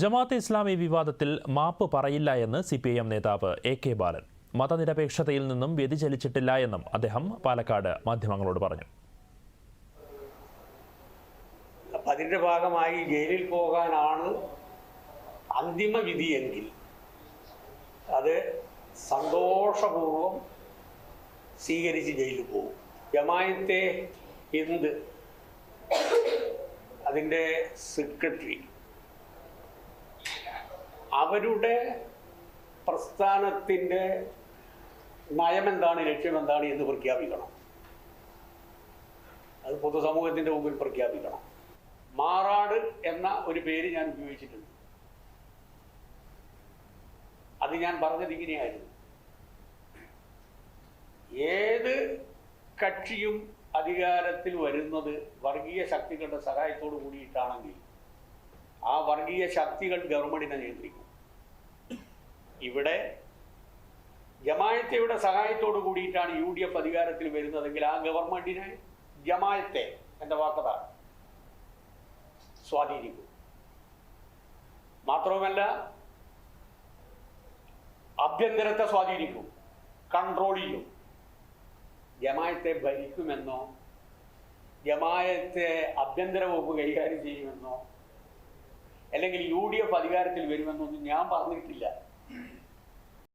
ജമാഅത്തെ ഇസ്ലാമി വിവാദത്തിൽ മാപ്പ് പറയില്ല എന്ന് സി പി ഐ എം നേതാവ് എ കെ ബാലൻ. മതനിരപേക്ഷതയിൽ നിന്നും വ്യതിചലിച്ചിട്ടില്ല എന്നും അദ്ദേഹം പാലക്കാട് മാധ്യമങ്ങളോട് പറഞ്ഞു. അതിന്റെ ഭാഗമായി ജയിലിൽ പോകാനാണ് അന്തിമ വിധിയെങ്കിൽ അത് സന്തോഷപൂർവം സ്വീകരിച്ച് ജയിലിൽ പോകും. ജമായത്തെ ഹിന്ദ് അതിന്റെ സെക്രട്ടറി അവരുടെ പ്രസ്ഥാനത്തിന്റെ നയമെന്താണ് ലക്ഷ്യമെന്താണ് എന്ന് പ്രഖ്യാപിക്കണം. അത് പൊതുസമൂഹത്തിന്റെ മുമ്പിൽ പ്രഖ്യാപിക്കണം. മാറാട് എന്ന ഒരു പേര് ഞാൻ ഉപയോഗിച്ചിട്ടുണ്ട്. അത് ഞാൻ പറഞ്ഞത് ഇങ്ങനെയായിരുന്നു. ഏത് കക്ഷിയും അധികാരത്തിൽ വരുന്നത് വർഗീയ ശക്തികളുടെ സഹായത്തോട് കൂടിയിട്ടാണെങ്കിൽ ആ വർഗീയ ശക്തികൾ ഗവൺമെന്റിനെ നിയന്ത്രിക്കും. ഇവിടെ ജമായത്തയുടെ സഹായത്തോട് കൂടിയിട്ടാണ് യു ഡി എഫ് അധികാരത്തിൽ വരുന്നതെങ്കിൽ ആ ഗവൺമെന്റിനെ ജമായത്തെ എന്റെ വാക്കതാണ് സ്വാധീനിക്കും. മാത്രവുമല്ല ആഭ്യന്തരത്തെ സ്വാധീനിക്കും കൺട്രോൾ ചെയ്യും. ജമായത്തെ ഭരിക്കുമെന്നോ ജമായത്തെ ആഭ്യന്തര വകുപ്പ് കൈകാര്യം ചെയ്യുമെന്നോ അല്ലെങ്കിൽ യു ഡി എഫ് അധികാരത്തിൽ വരുമെന്നൊന്നും ഞാൻ പറഞ്ഞിട്ടില്ല. Thank you.